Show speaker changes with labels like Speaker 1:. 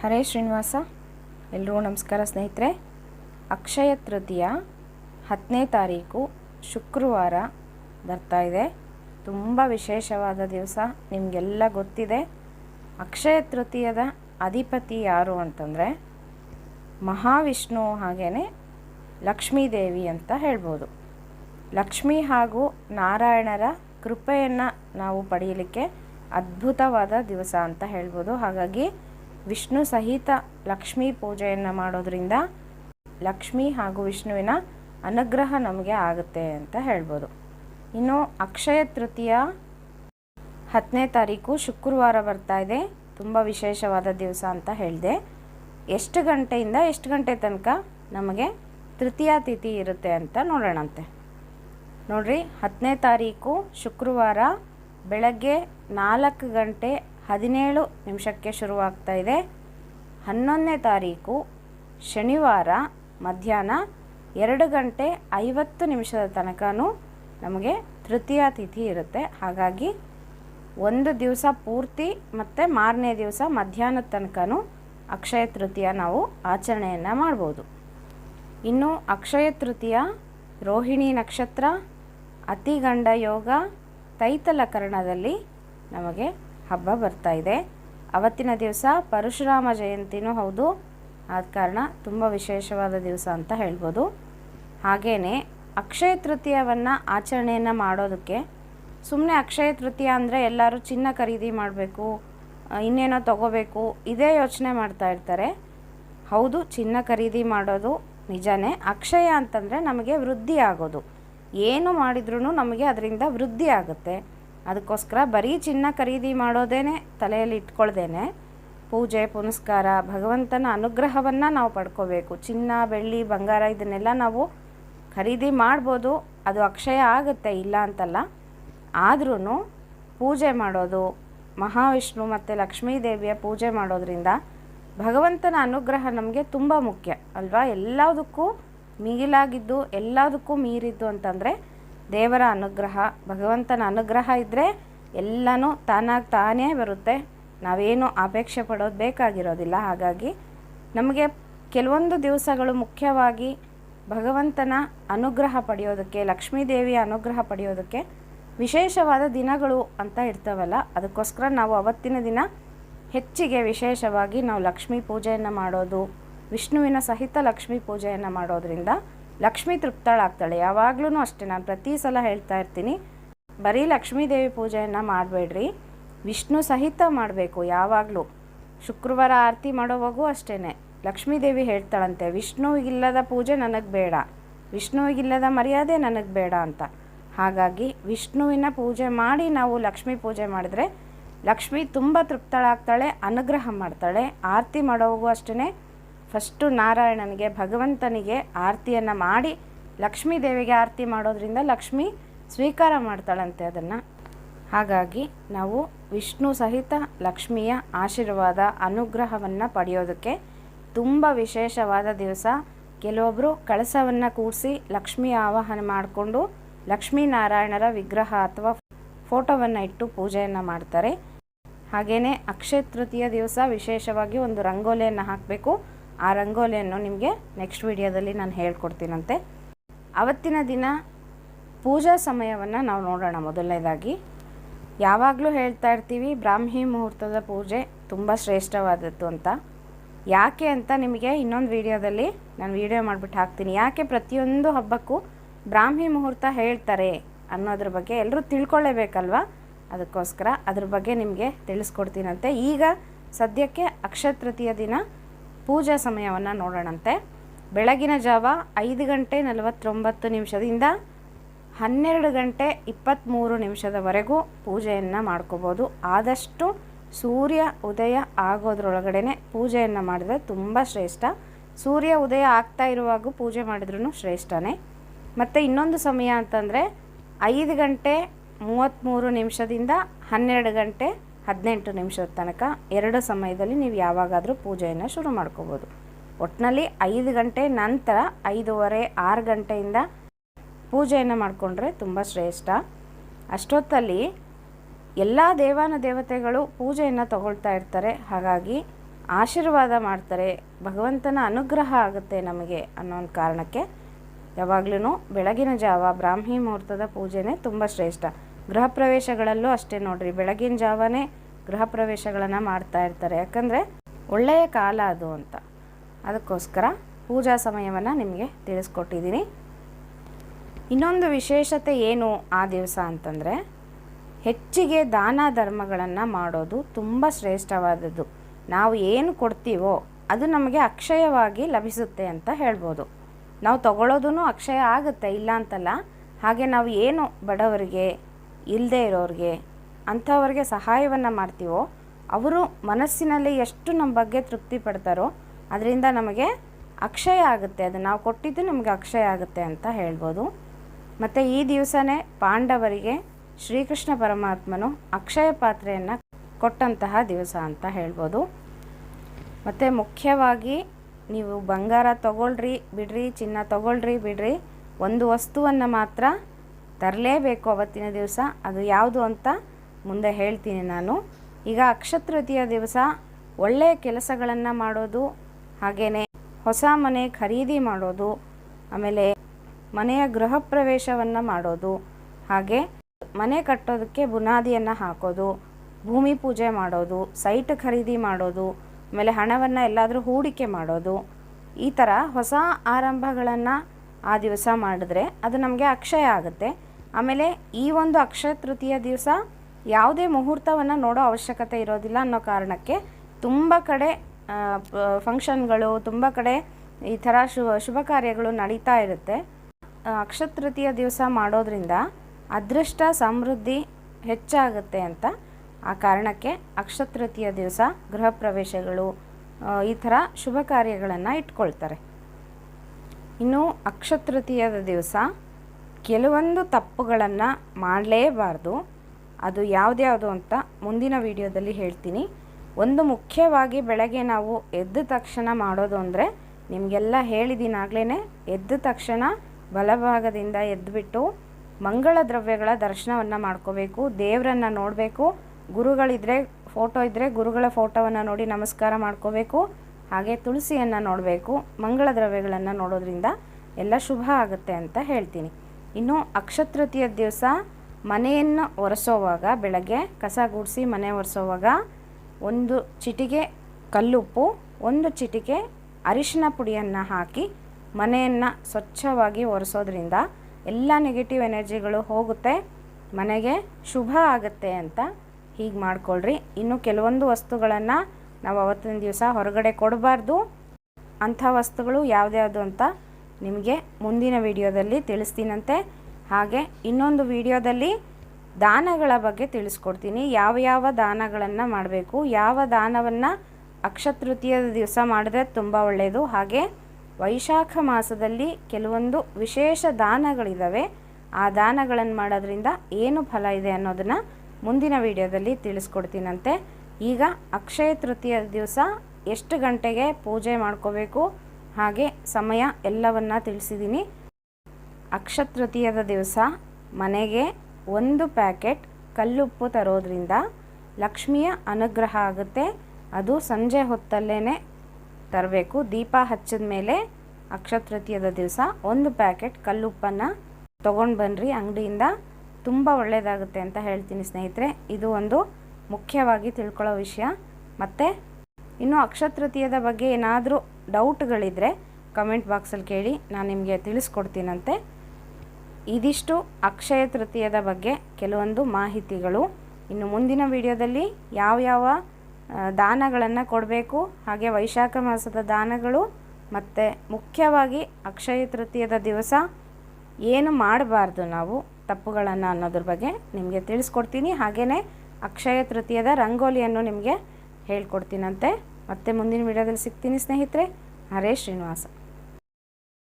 Speaker 1: ಹರೇ ಶ್ರೀನಿವಾಸ ಎಲ್ಲರೂ ನಮಸ್ಕಾರ ಸ್ನೇಹಿತರೆ. ಅಕ್ಷಯ ತೃತೀಯ ಹತ್ತನೇ ತಾರೀಕು ಶುಕ್ರವಾರ ಬರ್ತಾ ಇದೆ. ತುಂಬ ವಿಶೇಷವಾದ ದಿವಸ, ನಿಮಗೆಲ್ಲ ಗೊತ್ತಿದೆ. ಅಕ್ಷಯ ತೃತೀಯದ ಅಧಿಪತಿ ಯಾರು ಅಂತಂದರೆ ಮಹಾವಿಷ್ಣು ಹಾಗೆಯೇ ಲಕ್ಷ್ಮೀದೇವಿ ಅಂತ ಹೇಳ್ಬೋದು. ಲಕ್ಷ್ಮಿ ಹಾಗೂ ನಾರಾಯಣರ ಕೃಪೆಯನ್ನು ನಾವು ಪಡೆಯಲಿಕ್ಕೆ ಅದ್ಭುತವಾದ ದಿವಸ ಅಂತ ಹೇಳ್ಬೋದು. ಹಾಗಾಗಿ ವಿಷ್ಣು ಸಹಿತ ಲಕ್ಷ್ಮೀ ಪೂಜೆಯನ್ನು ಮಾಡೋದರಿಂದ ಲಕ್ಷ್ಮಿ ಹಾಗೂ ವಿಷ್ಣುವಿನ ಅನುಗ್ರಹ ನಮಗೆ ಆಗುತ್ತೆ ಅಂತ ಹೇಳ್ಬೋದು. ಇನ್ನು ಅಕ್ಷಯ ತೃತೀಯ ಹತ್ತನೇ ತಾರೀಕು ಶುಕ್ರವಾರ ಬರ್ತಾ ಇದೆ. ತುಂಬ ವಿಶೇಷವಾದ ದಿವಸ ಅಂತ ಹೇಳಿದೆ. ಎಷ್ಟು ಗಂಟೆಯಿಂದ ಎಷ್ಟು ಗಂಟೆ ತನಕ ನಮಗೆ ತೃತೀಯ ತಿಥಿ ಇರುತ್ತೆ ಅಂತ ನೋಡೋಣಂತೆ. ನೋಡ್ರಿ, ಹತ್ತನೇ ತಾರೀಕು ಶುಕ್ರವಾರ ಬೆಳಗ್ಗೆ ನಾಲ್ಕು ಗಂಟೆ ಹದಿನೇಳು ನಿಮಿಷಕ್ಕೆ ಶುರುವಾಗ್ತಾ ಇದೆ. ಹನ್ನೊಂದನೇ ತಾರೀಕು ಶನಿವಾರ ಮಧ್ಯಾಹ್ನ ಎರಡು ಗಂಟೆ ಐವತ್ತು ನಿಮಿಷದ ತನಕನೂ ನಮಗೆ ತೃತೀಯ ತಿಥಿ ಇರುತ್ತೆ. ಹಾಗಾಗಿ ಒಂದು ದಿವಸ ಪೂರ್ತಿ ಮತ್ತು ಮಾರನೇ ದಿವಸ ಮಧ್ಯಾಹ್ನದ ತನಕನೂ ಅಕ್ಷಯ ತೃತೀಯ ನಾವು ಆಚರಣೆಯನ್ನು ಮಾಡ್ಬೋದು. ಇನ್ನು ಅಕ್ಷಯ ತೃತೀಯ, ರೋಹಿಣಿ ನಕ್ಷತ್ರ, ಅತಿಗಂಡ ಯೋಗ, ತೈತಲಕರಣದಲ್ಲಿ ನಮಗೆ ಹಬ್ಬ ಬರ್ತಾ ಇದೆ. ಅವತ್ತಿನ ದಿವಸ ಪರಶುರಾಮ ಜಯಂತಿನೂ ಹೌದು. ಆದ ಕಾರಣ ತುಂಬ ವಿಶೇಷವಾದ ದಿವಸ ಅಂತ ಹೇಳ್ಬೋದು. ಹಾಗೇ ಅಕ್ಷಯ ತೃತೀಯವನ್ನು ಆಚರಣೆಯನ್ನು ಮಾಡೋದಕ್ಕೆ ಸುಮ್ಮನೆ ಅಕ್ಷಯ ತೃತೀಯ ಅಂದರೆ ಎಲ್ಲರೂ ಚಿನ್ನ ಖರೀದಿ ಮಾಡಬೇಕು ಇನ್ನೇನೋ ತಗೋಬೇಕು, ಇದೇ ಯೋಚನೆ ಮಾಡ್ತಾ ಇರ್ತಾರೆ. ಹೌದು, ಚಿನ್ನ ಖರೀದಿ ಮಾಡೋದು ನಿಜನೇ. ಅಕ್ಷಯ ಅಂತಂದರೆ ನಮಗೆ ವೃದ್ಧಿ ಆಗೋದು. ಏನು ಮಾಡಿದ್ರೂ ನಮಗೆ ಅದರಿಂದ ವೃದ್ಧಿ ಆಗುತ್ತೆ. ಅದಕ್ಕೋಸ್ಕರ ಬರೀ ಚಿನ್ನ ಖರೀದಿ ಮಾಡೋದೇನೆ ತಲೆಯಲ್ಲಿ ಇಟ್ಕೊಳ್ದೇನೆ. ಪೂಜೆ, ಪುನಸ್ಕಾರ, ಭಗವಂತನ ಅನುಗ್ರಹವನ್ನು ನಾವು ಪಡ್ಕೋಬೇಕು. ಚಿನ್ನ, ಬೆಳ್ಳಿ, ಬಂಗಾರ ಇದನ್ನೆಲ್ಲ ನಾವು ಖರೀದಿ ಮಾಡ್ಬೋದು. ಅದು ಅಕ್ಷಯ ಆಗುತ್ತೆ, ಇಲ್ಲ ಅಂತಲ್ಲ. ಆದ್ರೂ ಪೂಜೆ ಮಾಡೋದು, ಮಹಾವಿಷ್ಣು ಮತ್ತು ಲಕ್ಷ್ಮೀ ದೇವಿಯ ಪೂಜೆ ಮಾಡೋದ್ರಿಂದ ಭಗವಂತನ ಅನುಗ್ರಹ ನಮಗೆ ತುಂಬ ಮುಖ್ಯ, ಅಲ್ವಾ? ಎಲ್ಲದಕ್ಕೂ ಮಿಗಿಲಾಗಿದ್ದು, ಎಲ್ಲದಕ್ಕೂ ಮೀರಿದ್ದು ಅಂತಂದರೆ ದೇವರ ಅನುಗ್ರಹ, ಭಗವಂತನ ಅನುಗ್ರಹ ಇದ್ದರೆ ಎಲ್ಲನೂ ತಾನಾಗಿ ತಾನೇ ಬರುತ್ತೆ. ನಾವೇನು ಅಪೇಕ್ಷೆ ಪಡೋದು ಬೇಕಾಗಿರೋದಿಲ್ಲ. ಹಾಗಾಗಿ ನಮಗೆ ಕೆಲವೊಂದು ದಿವಸಗಳು ಮುಖ್ಯವಾಗಿ ಭಗವಂತನ ಅನುಗ್ರಹ ಪಡೆಯೋದಕ್ಕೆ ಲಕ್ಷ್ಮೀ ದೇವಿಯ ಅನುಗ್ರಹ ಪಡೆಯೋದಕ್ಕೆ ವಿಶೇಷವಾದ ದಿನಗಳು ಅಂತ ಇರ್ತಾವಲ್ಲ, ಅದಕ್ಕೋಸ್ಕರ ನಾವು ಅವತ್ತಿನ ದಿನ ಹೆಚ್ಚಿಗೆ ವಿಶೇಷವಾಗಿ ನಾವು ಲಕ್ಷ್ಮೀ ಪೂಜೆಯನ್ನು ಮಾಡೋದು, ವಿಷ್ಣುವಿನ ಸಹಿತ ಲಕ್ಷ್ಮೀ ಪೂಜೆಯನ್ನು ಮಾಡೋದ್ರಿಂದ ಲಕ್ಷ್ಮಿ ತೃಪ್ತಳಾಗ್ತಾಳೆ. ಯಾವಾಗ್ಲೂ ಅಷ್ಟೇ, ನಾನು ಪ್ರತಿ ಸಲ ಹೇಳ್ತಾ ಇರ್ತೀನಿ, ಬರೀ ಲಕ್ಷ್ಮೀದೇವಿ ಪೂಜೆಯನ್ನು ಮಾಡಬೇಡ್ರಿ. ವಿಷ್ಣು ಸಹಿತ ಮಾಡಬೇಕು, ಯಾವಾಗಲೂ. ಶುಕ್ರವಾರ ಆರತಿ ಮಾಡೋವಾಗೂ ಅಷ್ಟೇ ಲಕ್ಷ್ಮೀದೇವಿ ಹೇಳ್ತಾಳಂತೆ, ವಿಷ್ಣುವಿಗಿಲ್ಲದ ಪೂಜೆ ನನಗೆ ಬೇಡ. ವಿಷ್ಣುವಿಗಿಲ್ಲದ ಮರ್ಯಾದೆ ನನಗೆ ಬೇಡ ಅಂತ. ಹಾಗಾಗಿ ವಿಷ್ಣುವಿನ ಪೂಜೆ ಮಾಡಿ ನಾವು ಲಕ್ಷ್ಮೀ ಪೂಜೆ ಮಾಡಿದ್ರೆ ಲಕ್ಷ್ಮಿ ತುಂಬ ತೃಪ್ತಳಾಗ್ತಾಳೆ, ಅನುಗ್ರಹ ಮಾಡ್ತಾಳೆ. ಆರತಿ ಮಾಡೋವಾಗೂ ಅಷ್ಟೇ ಫಸ್ಟು ನಾರಾಯಣನಿಗೆ, ಭಗವಂತನಿಗೆ ಆರತಿಯನ್ನು ಮಾಡಿ, ಲಕ್ಷ್ಮೀ ದೇವಿಗೆ ಆರತಿ ಮಾಡೋದ್ರಿಂದ ಲಕ್ಷ್ಮಿ ಸ್ವೀಕಾರ ಮಾಡ್ತಾಳಂತೆ ಅದನ್ನು. ಹಾಗಾಗಿ ನಾವು ವಿಷ್ಣು ಸಹಿತ ಲಕ್ಷ್ಮಿಯ ಆಶೀರ್ವಾದ, ಅನುಗ್ರಹವನ್ನು ಪಡೆಯೋದಕ್ಕೆ ತುಂಬ ವಿಶೇಷವಾದ ದಿವಸ. ಕೆಲವೊಬ್ಬರು ಕಳಸವನ್ನು ಕೂಡಿಸಿ ಲಕ್ಷ್ಮಿ ಆವಾಹನ ಮಾಡಿಕೊಂಡು ಲಕ್ಷ್ಮೀನಾರಾಯಣರ ವಿಗ್ರಹ ಅಥವಾ ಫೋಟೋವನ್ನು ಇಟ್ಟು ಪೂಜೆಯನ್ನು ಮಾಡ್ತಾರೆ. ಹಾಗೆಯೇ ಅಕ್ಷಯ ತೃತೀಯ ದಿವಸ ವಿಶೇಷವಾಗಿ ಒಂದು ರಂಗೋಲಿಯನ್ನು ಹಾಕಬೇಕು. ಆ ರಂಗೋಲಿಯನ್ನು ನಿಮಗೆ ನೆಕ್ಸ್ಟ್ ವಿಡಿಯೋದಲ್ಲಿ ನಾನು ಹೇಳ್ಕೊಡ್ತೀನಂತೆ. ಅವತ್ತಿನ ದಿನ ಪೂಜಾ ಸಮಯವನ್ನು ನಾವು ನೋಡೋಣ ಮೊದಲನೇದಾಗಿ. ಯಾವಾಗಲೂ ಹೇಳ್ತಾ ಇರ್ತೀವಿ, ಬ್ರಾಹ್ಮಿ ಮುಹೂರ್ತದ ಪೂಜೆ ತುಂಬ ಶ್ರೇಷ್ಠವಾದದ್ದು ಅಂತ. ಯಾಕೆ ಅಂತ ನಿಮಗೆ ಇನ್ನೊಂದು ವಿಡಿಯೋದಲ್ಲಿ ನಾನು ವಿಡಿಯೋ ಮಾಡಿಬಿಟ್ಟು ಹಾಕ್ತೀನಿ. ಯಾಕೆ ಪ್ರತಿಯೊಂದು ಹಬ್ಬಕ್ಕೂ ಬ್ರಾಹ್ಮಿ ಮುಹೂರ್ತ ಹೇಳ್ತಾರೆ ಅನ್ನೋದ್ರ ಬಗ್ಗೆ ಎಲ್ಲರೂ ತಿಳ್ಕೊಳ್ಳೇಬೇಕಲ್ವಾ ಅದಕ್ಕೋಸ್ಕರ ಅದ್ರ ಬಗ್ಗೆ ನಿಮಗೆ ತಿಳಿಸ್ಕೊಡ್ತೀನಂತೆ. ಈಗ ಸದ್ಯಕ್ಕೆ ಅಕ್ಷತೃತೀಯ ದಿನ. ಪೂಜಾ ಸಮಯವನ್ನು ನೋಡೋಣಂತೆ. ಬೆಳಗಿನ ಜಾವ ಐದು ಗಂಟೆ ನಲವತ್ತೊಂಬತ್ತು ನಿಮಿಷದಿಂದ ಹನ್ನೆರಡು ಗಂಟೆ ಇಪ್ಪತ್ತ್ಮೂರು ನಿಮಿಷದವರೆಗೂ ಪೂಜೆಯನ್ನು ಮಾಡ್ಕೋಬೋದು. ಆದಷ್ಟು ಸೂರ್ಯ ಉದಯ ಆಗೋದ್ರೊಳಗಡೆ ಪೂಜೆಯನ್ನು ಮಾಡಿದ್ರೆ ತುಂಬ ಶ್ರೇಷ್ಠ. ಸೂರ್ಯ ಉದಯ ಆಗ್ತಾ ಇರುವಾಗೂ ಪೂಜೆ ಮಾಡಿದ್ರೂ ಶ್ರೇಷ್ಠನೇ. ಮತ್ತು ಇನ್ನೊಂದು ಸಮಯ ಅಂತಂದರೆ ಐದು ಗಂಟೆ ಮೂವತ್ತ್ಮೂರು ನಿಮಿಷದಿಂದ ಹನ್ನೆರಡು ಗಂಟೆ ಹದಿನೆಂಟು ನಿಮಿಷದ ತನಕ ಎರಡು ಸಮಯದಲ್ಲಿ ನೀವು ಯಾವಾಗಾದರೂ ಪೂಜೆಯನ್ನು ಶುರು ಮಾಡ್ಕೋಬೋದು. ಒಟ್ಟಿನಲ್ಲಿ ಐದು ಗಂಟೆ ನಂತರ ಐದೂವರೆ, ಆರು ಗಂಟೆಯಿಂದ ಪೂಜೆಯನ್ನು ಮಾಡಿಕೊಂಡ್ರೆ ತುಂಬ ಶ್ರೇಷ್ಠ. ಅಷ್ಟೊತ್ತಲ್ಲಿ ಎಲ್ಲ ದೇವಾನ ದೇವತೆಗಳು ಪೂಜೆಯನ್ನು ತಗೊಳ್ತಾ ಇರ್ತಾರೆ. ಹಾಗಾಗಿ ಆಶೀರ್ವಾದ ಮಾಡ್ತಾರೆ. ಭಗವಂತನ ಅನುಗ್ರಹ ಆಗುತ್ತೆ ನಮಗೆ ಅನ್ನೋ ಒಂದು ಕಾರಣಕ್ಕೆ. ಯಾವಾಗಲೂ ಬೆಳಗಿನ ಜಾವ ಬ್ರಾಹ್ಮಿ ಮುಹೂರ್ತದ ಪೂಜೆನೇ ತುಂಬ ಶ್ರೇಷ್ಠ. ಗೃಹ ಪ್ರವೇಶಗಳಲ್ಲೂ ಅಷ್ಟೇ ನೋಡ್ರಿ. ಬೆಳಗಿನ ಜಾವನೇ ಗೃಹ ಪ್ರವೇಶಗಳನ್ನು ಮಾಡ್ತಾ ಇರ್ತಾರೆ. ಯಾಕಂದರೆ ಒಳ್ಳೆಯ ಕಾಲ ಅದು ಅಂತ. ಅದಕ್ಕೋಸ್ಕರ ಪೂಜಾ ಸಮಯವನ್ನು ನಿಮಗೆ ತಿಳಿಸ್ಕೊಟ್ಟಿದ್ದೀನಿ ಇನ್ನೊಂದು ವಿಶೇಷತೆ ಏನು ಆ ದಿವಸ ಅಂತಂದರೆ, ಹೆಚ್ಚಿಗೆ ದಾನ ಧರ್ಮಗಳನ್ನು ಮಾಡೋದು ತುಂಬ ಶ್ರೇಷ್ಠವಾದದ್ದು. ನಾವು ಏನು ಕೊಡ್ತೀವೋ ಅದು ನಮಗೆ ಅಕ್ಷಯವಾಗಿ ಲಭಿಸುತ್ತೆ ಅಂತ ಹೇಳ್ಬೋದು. ನಾವು ತಗೊಳ್ಳೋದೂ ಅಕ್ಷಯ ಆಗುತ್ತೆ, ಇಲ್ಲ ಅಂತಲ್ಲ, ಹಾಗೆ ನಾವು ಏನು ಬಡವರಿಗೆ ಇಲ್ಲದೆ ಇರೋರಿಗೆ ಅಂಥವ್ರಿಗೆ ಸಹಾಯವನ್ನು ಮಾಡ್ತೀವೋ, ಅವರು ಮನಸ್ಸಿನಲ್ಲಿ ಎಷ್ಟು ನಮ್ಮ ಬಗ್ಗೆ ತೃಪ್ತಿ ಪಡ್ತಾರೋ ಅದರಿಂದ ನಮಗೆ ಅಕ್ಷಯ ಆಗುತ್ತೆ. ಅದು ನಾವು ಕೊಟ್ಟಿದ್ದು ನಮಗೆ ಅಕ್ಷಯ ಆಗುತ್ತೆ ಅಂತ ಹೇಳ್ಬೋದು. ಮತ್ತು ಈ ದಿವಸನೇ ಪಾಂಡವರಿಗೆ ಶ್ರೀಕೃಷ್ಣ ಪರಮಾತ್ಮನು ಅಕ್ಷಯ ಪಾತ್ರೆಯನ್ನು ಕೊಟ್ಟಂತಹ ದಿವಸ ಅಂತ ಹೇಳ್ಬೋದು. ಮತ್ತು ಮುಖ್ಯವಾಗಿ ನೀವು ಬಂಗಾರ ತಗೊಳ್ರಿ, ಬಿಡ್ರಿ, ಚಿನ್ನ ತಗೊಳ್ರಿ, ಬಿಡ್ರಿ, ಒಂದು ವಸ್ತುವನ್ನು ಮಾತ್ರ ತರಲೇಬೇಕು ಅವತ್ತಿನ ದಿವಸ. ಅದು ಯಾವುದು ಅಂತ ಮುಂದೆ ಹೇಳ್ತೀನಿ ನಾನು. ಈಗ ಅಕ್ಷತೃತೀಯ ದಿವಸ, ಒಳ್ಳೆಯ ಕೆಲಸಗಳನ್ನು ಮಾಡೋದು ಹಾಗೆಯೇ ಹೊಸ ಮನೆ ಖರೀದಿ ಮಾಡೋದು, ಆಮೇಲೆ ಮನೆಯ ಗೃಹ ಪ್ರವೇಶವನ್ನು ಮಾಡೋದು, ಹಾಗೆ ಮನೆ ಕಟ್ಟೋದಕ್ಕೆ ಬುನಾದಿಯನ್ನು ಹಾಕೋದು, ಭೂಮಿ ಪೂಜೆ ಮಾಡೋದು, ಸೈಟ್ ಖರೀದಿ ಮಾಡೋದು, ಆಮೇಲೆ ಹಣವನ್ನು ಎಲ್ಲಾದರೂ ಹೂಡಿಕೆ ಮಾಡೋದು, ಈ ಥರ ಹೊಸ ಆರಂಭಗಳನ್ನು ಆ ದಿವಸ ಮಾಡಿದ್ರೆ ಅದು ನಮಗೆ ಅಕ್ಷಯ ಆಗುತ್ತೆ. ಆಮೇಲೆ ಈ ಒಂದು ಅಕ್ಷಯ ತೃತೀಯ ದಿವಸ ಯಾವುದೇ ಮುಹೂರ್ತವನ್ನು ನೋಡೋ ಅವಶ್ಯಕತೆ ಇರೋದಿಲ್ಲ ಅನ್ನೋ ಕಾರಣಕ್ಕೆ ತುಂಬ ಕಡೆ ಫಂಕ್ಷನ್ಗಳು ತುಂಬ ಕಡೆ ಈ ಥರ ಶುಭ ಶುಭ ಕಾರ್ಯಗಳು ನಡೀತಾ ಇರುತ್ತೆ. ಅಕ್ಷತೃತೀಯ ದಿವಸ ಮಾಡೋದ್ರಿಂದ ಅದೃಷ್ಟ, ಸಮೃದ್ಧಿ ಹೆಚ್ಚಾಗುತ್ತೆ ಅಂತ ಆ ಕಾರಣಕ್ಕೆ ಅಕ್ಷತೃತೀಯ ದಿವಸ ಗೃಹ ಪ್ರವೇಶಗಳು ಈ ಥರ ಶುಭ ಕಾರ್ಯಗಳನ್ನು ಇಟ್ಕೊಳ್ತಾರೆ. ಇನ್ನು ಅಕ್ಷತೃತೀಯದ ದಿವಸ ಕೆಲವೊಂದು ತಪ್ಪುಗಳನ್ನು ಮಾಡಲೇಬಾರ್ದು. ಅದು ಯಾವ್ದ್ಯಾವುದು ಅಂತ ಮುಂದಿನ ವಿಡಿಯೋದಲ್ಲಿ ಹೇಳ್ತೀನಿ. ಒಂದು ಮುಖ್ಯವಾಗಿ ಬೆಳಗ್ಗೆ ನಾವು ಎದ್ದ ತಕ್ಷಣ ಮಾಡೋದು ಅಂದರೆ ನಿಮಗೆಲ್ಲ ಹೇಳಿದ್ದೀನಾಗಲೇ ಎದ್ದ ತಕ್ಷಣ ಬಲಭಾಗದಿಂದ ಎದ್ದುಬಿಟ್ಟು ಮಂಗಳ ದ್ರವ್ಯಗಳ ದರ್ಶನವನ್ನು ಮಾಡ್ಕೋಬೇಕು, ದೇವರನ್ನು ನೋಡಬೇಕು, ಗುರುಗಳಿದ್ರೆ ಫೋಟೋ ಇದ್ದರೆ ಗುರುಗಳ ಫೋಟೋವನ್ನು ನೋಡಿ ನಮಸ್ಕಾರ ಮಾಡ್ಕೋಬೇಕು, ಹಾಗೆ ತುಳಸಿಯನ್ನು ನೋಡಬೇಕು, ಮಂಗಳ ದ್ರವ್ಯಗಳನ್ನು ನೋಡೋದ್ರಿಂದ ಎಲ್ಲ ಶುಭ ಆಗುತ್ತೆ ಅಂತ ಹೇಳ್ತೀನಿ. ಇನ್ನು ಅಕ್ಷತೃತೀಯ ದಿವಸ ಮನೆಯನ್ನು ಒರೆಸೋವಾಗ, ಬೆಳಗ್ಗೆ ಕಸ ಗುಡಿಸಿ ಮನೆ ಒರೆಸೋವಾಗ ಒಂದು ಚಿಟಿಕೆ ಕಲ್ಲುಪ್ಪು, ಒಂದು ಚಿಟಿಕೆ ಅರಿಶಿನ ಪುಡಿಯನ್ನು ಹಾಕಿ ಮನೆಯನ್ನು ಸ್ವಚ್ಛವಾಗಿ ಒರೆಸೋದ್ರಿಂದ ಎಲ್ಲ ನೆಗೆಟಿವ್ ಎನರ್ಜಿಗಳು ಹೋಗುತ್ತೆ. ಮನೆಗೆ ಶುಭ ಆಗುತ್ತೆ ಅಂತ ಹೀಗೆ ಮಾಡ್ಕೊಳ್ರಿ. ಇನ್ನು ಕೆಲವೊಂದು ವಸ್ತುಗಳನ್ನು ನಾವು ಅವತ್ತಿನ ದಿವಸ ಹೊರಗಡೆ ಕೊಡಬಾರ್ದು. ಅಂಥ ವಸ್ತುಗಳು ಯಾವುದ್ಯಾವುದು ಅಂತ ನಿಮಗೆ ಮುಂದಿನ ವಿಡಿಯೋದಲ್ಲಿ ತಿಳಿಸ್ತೀನಂತೆ. ಹಾಗೆ ಇನ್ನೊಂದು ವಿಡಿಯೋದಲ್ಲಿ ದಾನಗಳ ಬಗ್ಗೆ ತಿಳಿಸ್ಕೊಡ್ತೀನಿ. ಯಾವ ಯಾವ ದಾನಗಳನ್ನು ಮಾಡಬೇಕು, ಯಾವ ದಾನವನ್ನು ಅಕ್ಷತೃತೀಯದ ದಿವಸ ಮಾಡಿದ್ರೆ ತುಂಬ ಒಳ್ಳೆಯದು ಹಾಗೆ ವೈಶಾಖ ಮಾಸದಲ್ಲಿ ಕೆಲವೊಂದು ವಿಶೇಷ ದಾನಗಳಿದ್ದಾವೆ ಆ ದಾನಗಳನ್ನು ಮಾಡೋದ್ರಿಂದ ಏನು ಫಲ ಇದೆ ಅನ್ನೋದನ್ನು ಮುಂದಿನ ವಿಡಿಯೋದಲ್ಲಿ ತಿಳಿಸ್ಕೊಡ್ತೀನಂತೆ. ಈಗ ಅಕ್ಷಯ ತೃತೀಯ ದಿವಸ ಎಷ್ಟು ಗಂಟೆಗೆ ಪೂಜೆ ಮಾಡ್ಕೋಬೇಕು ಹಾಗೆ ಸಮಯ ಎಲ್ಲವನ್ನ ತಿಳಿಸಿದ್ದೀನಿ ಅಕ್ಷತೃತೀಯದ ದಿವಸ ಮನೆಗೆ ಒಂದು ಪ್ಯಾಕೆಟ್ ಕಲ್ಲುಪ್ಪು ತರೋದ್ರಿಂದ ಲಕ್ಷ್ಮಿಯ ಅನುಗ್ರಹ ಆಗುತ್ತೆ. ಅದು ಸಂಜೆ ಹೊತ್ತಲ್ಲೇ ತರಬೇಕು. ದೀಪ ಹಚ್ಚಿದ ಮೇಲೆ ಅಕ್ಷತೃತೀಯದ ದಿವಸ ಒಂದು ಪ್ಯಾಕೆಟ್ ಕಲ್ಲುಪ್ಪನ್ನು ತೊಗೊಂಡು ಬನ್ನಿರಿ ಅಂಗಡಿಯಿಂದ ತುಂಬ ಒಳ್ಳೆಯದಾಗುತ್ತೆ ಅಂತ ಹೇಳ್ತೀನಿ ಸ್ನೇಹಿತರೆ. ಇದು ಒಂದು ಮುಖ್ಯವಾಗಿ ತಿಳ್ಕೊಳ್ಳೋ ವಿಷಯ. ಮತ್ತು ಇನ್ನು ಅಕ್ಷತೃತೀಯದ ಬಗ್ಗೆ ಏನಾದರೂ ಡೌಟ್ಗಳಿದ್ದರೆ ಕಮೆಂಟ್ ಬಾಕ್ಸಲ್ಲಿ ಕೇಳಿ ನಾನು ನಿಮಗೆ ತಿಳಿಸ್ಕೊಡ್ತೀನಂತೆ. ಇದಿಷ್ಟು ಅಕ್ಷಯ ತೃತೀಯದ ಬಗ್ಗೆ ಕೆಲವೊಂದು ಮಾಹಿತಿಗಳು. ಇನ್ನು ಮುಂದಿನ ವಿಡಿಯೋದಲ್ಲಿ ಯಾವ್ಯಾವ ದಾನಗಳನ್ನು ಕೊಡಬೇಕು, ಹಾಗೆ ವೈಶಾಖ ಮಾಸದ ದಾನಗಳು, ಮತ್ತು ಮುಖ್ಯವಾಗಿ ಅಕ್ಷಯ ತೃತೀಯದ ದಿವಸ ಏನು ಮಾಡಬಾರ್ದು ನಾವು, ತಪ್ಪುಗಳನ್ನು ಅನ್ನೋದ್ರ ಬಗ್ಗೆ ನಿಮಗೆ ತಿಳಿಸ್ಕೊಡ್ತೀನಿ. ಹಾಗೆಯೇ ಅಕ್ಷಯ ತೃತೀಯದ ರಂಗೋಲಿಯನ್ನು ನಿಮಗೆ ಹೇಳ್ಕೊಡ್ತೀನಂತೆ. ಮತ್ತೆ ಮುಂದಿನ ವಿಡಿಯೋದಲ್ಲಿ ಸಿಗ್ತೀನಿ ಸ್ನೇಹಿತರೆ ಹರೇ ಶ್ರೀನಿವಾಸ.